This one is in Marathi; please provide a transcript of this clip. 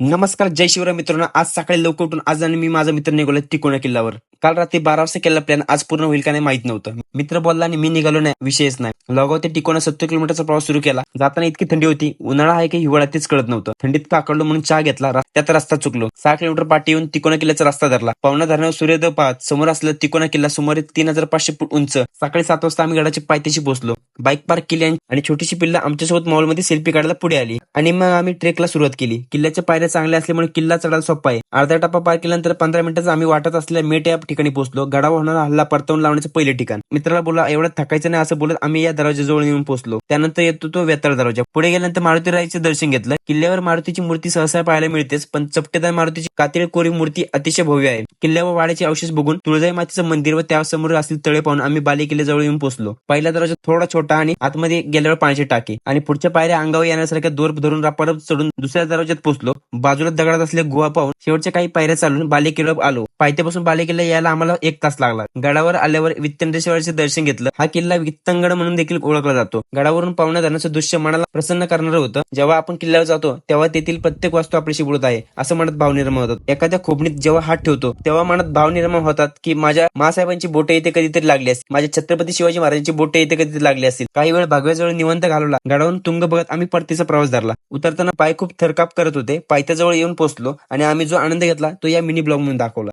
नमस्कार जय शिवराय मित्रांनो. आज सकाळी लवकर उठून आज आणि मी माझा मित्र निघालो तिकोणा किल्ल्यावर. काल रात्री बारा वाजता केलेला प्लॅन आज पूर्ण होईल का नाही माहीत नव्हतं. मित्र बोलला आणि मी निघालो नाही विषयच नाही. लॉगाव ते टिकोना सत्तर किलोमीटरचा प्रवास सुरू केला. जाताना इतकी थंडी होती उन्हाळा आहे की हिवाळा तेच कळत नव्हतं. थंडीत काकडलो म्हणून चहा घेतला त्यात रस्ता चुकलो. सहा किलोमीटर पाठी येऊन तिकोणा किल्ल्याचा रस्ता धरला. पावणा धरणावर सूर्योदय पाहत समोर असलेला तिकोना किल्ला सुमारे तीन हजार पाचशे फूट उंच. सकाळी सात वाजता आम्ही गडाच्या पायथ्याशी पोहोचलो. बाईक पार्क केली आणि- छोटीशी पिल्ला आमच्यासोबत मॉलमध्ये सेल्फी काढायला पुढे आली. आणि मग आम्ही ट्रेकला सुरुवात केली. किल्ल्याच्या पायऱ्या चांगल्या असल्यामुळे किल्ला चढायला सोपा आहे. अर्धा टप्पा पार केल्यानंतर पंधरा मिनिटात आम्ही वाटत असलेल्या मेट या ठिकाणी पोहोचलो. गडावर होणारा हल्ला परतवून लावण्याचं पहिले ठिकाण. मित्राला बोला एवढं थकायचं नाही असं बोलत आम्ही या दरवाजाजवळ येऊन पोहोचलो. त्यानंतर येतो तो वेताळ दरवाजा. पुढे गेल्यानंतर मारुतीराईचे दर्शन घेतलं. किल्ल्यावर मारुतीची मूर्ती सहसा पाहायला मिळतेच पण चपटेदार मारुतीची कातळ कोरी मूर्ती अतिशय भव्य आहे. किल्ल्यावर वाड्याचे अवशेष बघून तुळजाई मातेचं मंदिर व त्यासमोर असलेले तळे पाहून आम्ही बाले किल्ल्याजवळ येऊन पोहोचलो. पहिला दरवाजा थोडा छोटा आणि आतमध्ये गेल्यावर पाण्याची टाकी. आणि पुढच्या पायऱ्या अंगावर येण्यासारख्या दोर धरून रापारप चढून दुसऱ्या दरवाज्यात पोहोचलो. बाजूला दगडात असलेल्या गुहा पाहून शेवटच्या काही पायऱ्या चालून बाले किल्ल्यावर आलो. पायथ्यापासून बाले किल्ला यायला आम्हाला एक तास लागला. गडावर आल्यावर वित्तंडेश्वराचे दर्शन घेतलं. हा किल्ला वित्तंगड म्हणून देखील ओळखला जातो. गडावरून पाहुण्या जाण्याचं दृश्य मनाला प्रसन्न करणारं होतं. जेव्हा आपण किल्ल्यावर जातो तेव्हा तेथील प्रत्येक वस्तू आपल्याशी बोलत आहे असं मनात भाव निर्माण होतात. एखाद्या खोबणीत जेव्हा हात ठेवतो तेव्हा मनात भाव निर्माण होतात की माझ्या मासाहेबांची बोटे इथे कधीतरी लागली असतील. माझ्या छत्रपती शिवाजी महाराजांची बोटे इथे कधीतरी लागली असतील. काही वेळ भागव्याजवळ निवंत घालवला. गडावरून तुंग बघत आम्ही परतीचा प्रवास धरला. उतरताना पाय खूप थरकाप करत होते. पायथ्याजवळ येऊन पोहोचलो आणि आम्ही जो आनंद घेतला तो या मिनी ब्लॉग म्हणून दाखवला.